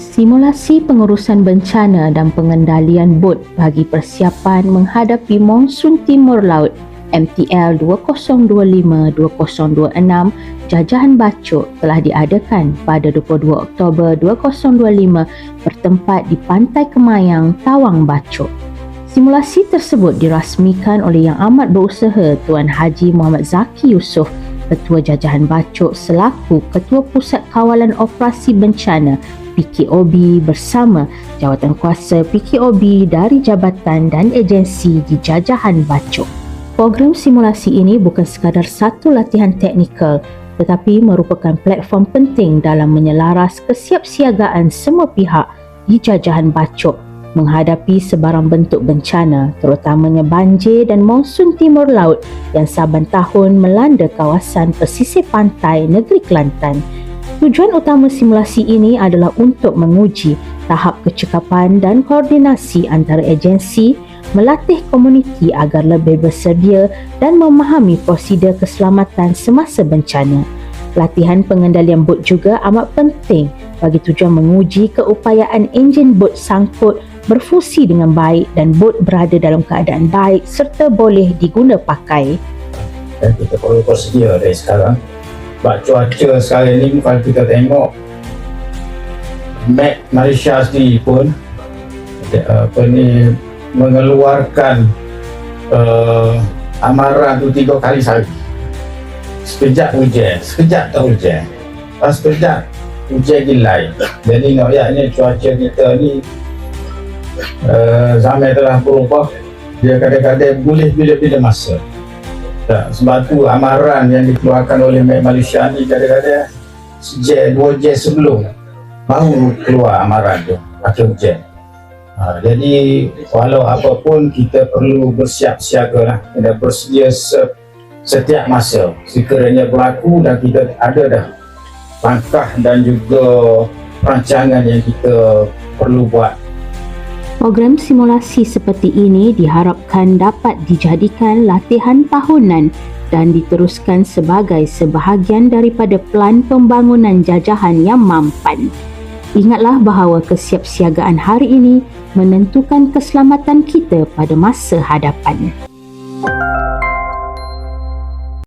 Simulasi pengurusan bencana dan pengendalian bot bagi persiapan menghadapi monsun timur laut MTL 2025-2026 Jajahan Bacok telah diadakan pada 22 Oktober 2025 bertempat di Pantai Kemayang, Tawang Bacok. Simulasi tersebut dirasmikan oleh Yang Amat Berusaha Tuan Haji Muhammad Zaki Yusof Ketua Jajahan Bacok selaku Ketua Pusat Kawalan Operasi Bencana PKOB bersama jawatan kuasa PKOB dari jabatan dan agensi di Jajahan Bacok. Program simulasi ini bukan sekadar satu latihan teknikal tetapi merupakan platform penting dalam menyelaras kesiapsiagaan semua pihak di Jajahan Bacok menghadapi sebarang bentuk bencana terutamanya banjir dan monsun timur laut yang saban tahun melanda kawasan pesisir pantai negeri Kelantan. Tujuan utama simulasi ini adalah untuk menguji tahap kecekapan dan koordinasi antara agensi, melatih komuniti agar lebih bersedia dan memahami prosedur keselamatan semasa bencana. Latihan pengendalian bot juga amat penting bagi tujuan menguji keupayaan enjin bot sangkut berfungsi dengan baik dan bot berada dalam keadaan baik serta boleh diguna pakai. Dan kita perlu bersedia dari sekarang sebab cuaca sekarang ni kalau kita tengok map Malaysia sendiri pun apa ni mengeluarkan uh, amaran tu tiga kali sehari. Sekejap hujan, sekejap tak hujan pas sekejap hujan gilai jadi nampaknya cuaca kita ni uh, zaman telah berubah dia kadang-kadang boleh bila-bila masa. Tak, sebab tu amaran yang dikeluarkan oleh Malaysia ni kadang-kadang sejak dua jam sebelum baru keluar amaran tu pakai hujan. Ha, jadi walau apapun kita perlu bersiap siaga lah dan bersedia se setiap masa. Sekiranya berlaku dan kita ada dah langkah dan juga rancangan yang kita perlu buat. Program simulasi seperti ini diharapkan dapat dijadikan latihan tahunan dan diteruskan sebagai sebahagian daripada pelan pembangunan jajahan yang mampan. Ingatlah bahawa kesiapsiagaan hari ini menentukan keselamatan kita pada masa hadapan.